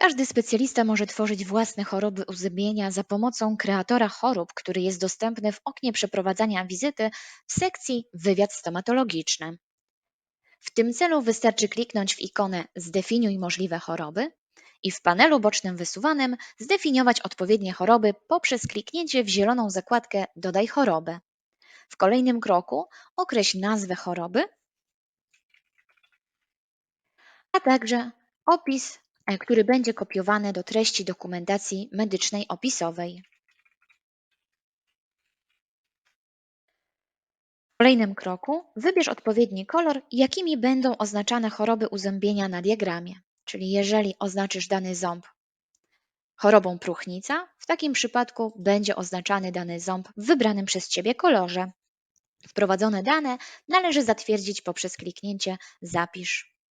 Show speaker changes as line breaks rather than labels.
Każdy specjalista może tworzyć własne choroby uzębienia za pomocą kreatora chorób, który jest dostępny w oknie przeprowadzania wizyty w sekcji Wywiad stomatologiczny. W tym celu wystarczy kliknąć w ikonę Zdefiniuj możliwe choroby i w panelu bocznym wysuwanym zdefiniować odpowiednie choroby poprzez kliknięcie w zieloną zakładkę Dodaj chorobę. W kolejnym kroku określ nazwę choroby, a także opis, który będzie kopiowany do treści dokumentacji medycznej opisowej. W kolejnym kroku wybierz odpowiedni kolor, jakimi będą oznaczane choroby uzębienia na diagramie. Czyli jeżeli oznaczysz dany ząb chorobą próchnica, w takim przypadku będzie oznaczany dany ząb w wybranym przez Ciebie kolorze. Wprowadzone dane należy zatwierdzić poprzez kliknięcie Zapisz.